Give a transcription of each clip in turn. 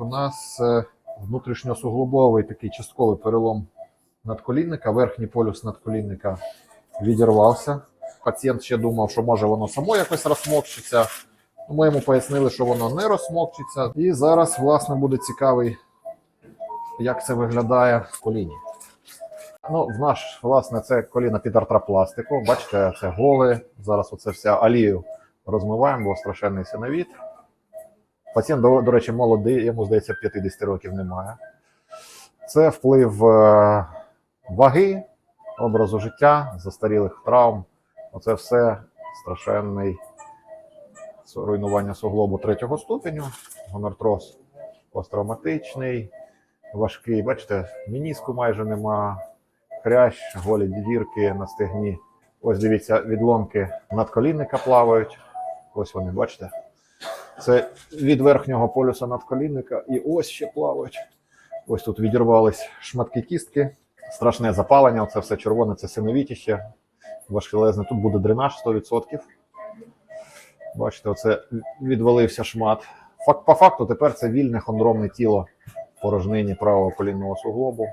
У нас е, внутрішньосуглобовий такий частковий перелом надколінника, верхній полюс надколінника відірвався. Пацієнт ще думав, що може воно само якось розмокчиться. Ми йому пояснили, що воно не розмокчиться. І зараз, власне, буде цікавий, як це виглядає в коліні. Ну, в наш, власне, це коліно під артропластику. Бачите, це голе. Зараз оце вся алію розмиваємо, бо страшенний синовіт. Пацієнт, до, до речі, молодий, йому здається, 50 років немає. Це вплив е, ваги, образу життя, застарілих травм. Оце все страшенний руйнування суглобу третього ступеню, гонартроз посттравматичний, важкий. Бачите, мініску майже нема, хрящ, голі дірки на стегні. Ось дивіться, відломки надколінника плавають. Ось вони, бачите? Це від верхнього полюса надколінника, і ось ще плавають. Ось тут відірвались шматки кістки, страшне запалення, це все червоне, це синовітіще, важкелезне. Тут буде дренаж 100%. Бачите, оце відвалився шмат. Фак, по факту тепер це вільне хондромне тіло в порожнині правого колінного суглобу.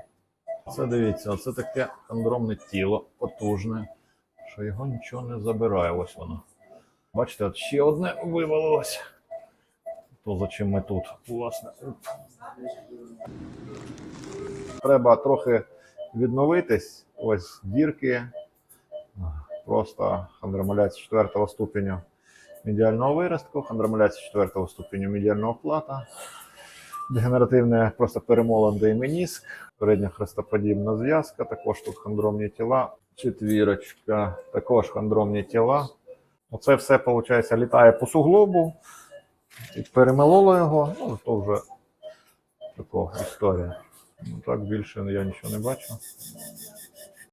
Це дивіться, це таке хондромне тіло, потужне, що його нічого не забирає. Ось воно. Бачите, от ще одне вивалилось. То за чим ми тут, власне. Треба трохи відновитись. Ось дірки. Просто хандромаляція 4 ступеню медіального виростку, хандромаляція 4 ступеню медіального плата, дегенеративне просто перемолений меніск, передня хрестоподібна зв'язка, також тут хандромні тіла, четвірочка, також хандромні тіла. Оце все, виходить, літає по суглобу, і перемелоло його, ну то вже така історія. Ну так більше я нічого не бачу.